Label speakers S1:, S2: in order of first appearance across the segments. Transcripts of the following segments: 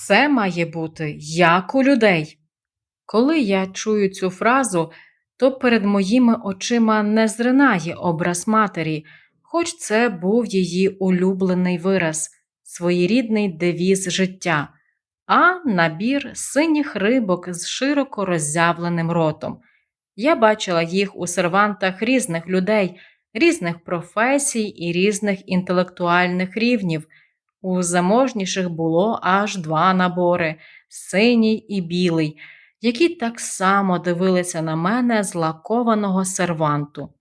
S1: Все має бути як у людей. Коли я чую цю фразу, то перед моїми очима не зринає образ матері, хоч це був її улюблений вираз, своєрідний девіз життя, а набір синіх рибок з широко роззявленим ротом. Я бачила їх у сервантах різних людей, різних професій і різних інтелектуальних рівнів. У заможніших було аж два набори синій і білий, які так само дивилися на мене з лакованого серванту.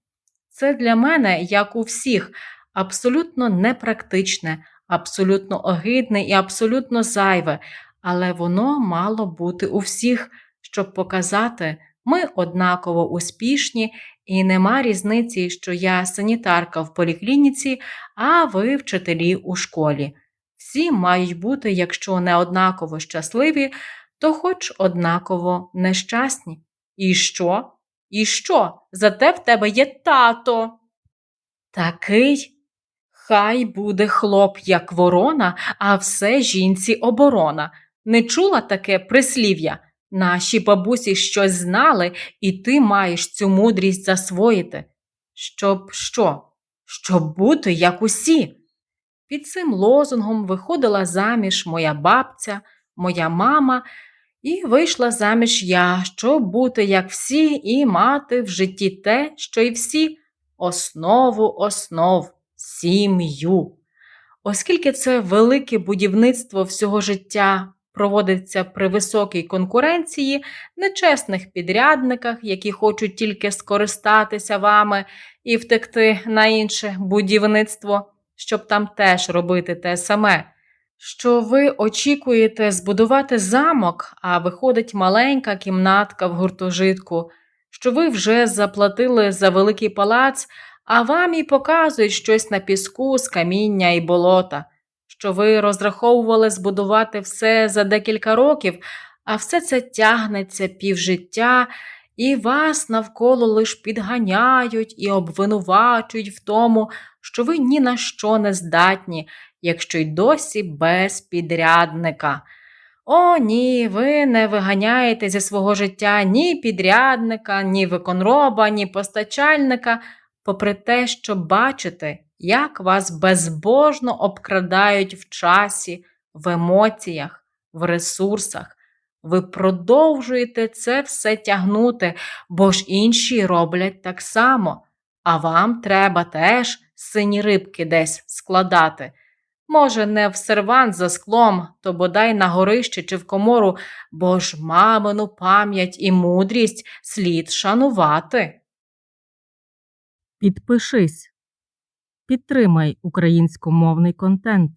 S1: Це для мене, як у всіх, абсолютно непрактичне, абсолютно огидне і абсолютно зайве, але воно мало бути у всіх, щоб показати, ми однаково успішні, і нема різниці, що я санітарка в поліклініці, а ви вчителі у школі. Всі мають бути, якщо не однаково щасливі, то хоч однаково нещасні. І що? І що? Зате в тебе є тато. Такий. Хай буде хлоп, як ворона, а все жінці оборона. Не чула таке прислів'я? Наші бабусі щось знали, і ти маєш цю мудрість засвоїти. Щоб що? Щоб бути як усі. Під цим лозунгом виходила заміж моя бабця, моя мама, і вийшла заміж я, щоб бути як всі, і мати в житті те, що й всі основу основ, сім'ю. Оскільки це велике будівництво всього життя проводиться при високій конкуренції, нечесних підрядниках, які хочуть тільки скористатися вами і втекти на інше будівництво щоб там теж робити те саме. Що ви очікуєте збудувати замок, а виходить маленька кімнатка в гуртожитку, що ви вже заплатили за великий палац, а вам і показують щось на піску з каміння і болота, що ви розраховували збудувати все за декілька років, а все це тягнеться півжиття, і вас навколо лиш підганяють і обвинувачують в тому, що ви ні на що не здатні, якщо й досі без підрядника. О, ні, ви не виганяєте зі свого життя ні підрядника, ні виконроба, ні постачальника, попри те, що бачите, як вас безбожно обкрадають в часі, в емоціях, в ресурсах. Ви продовжуєте це все тягнути, бо ж інші роблять так само, а вам треба теж сині рибки десь складати. Може, не в сервант за склом, то бодай на горище чи в комору, бо ж мамину пам'ять і мудрість слід шанувати.
S2: Підпишись. Підтримай українськомовний контент.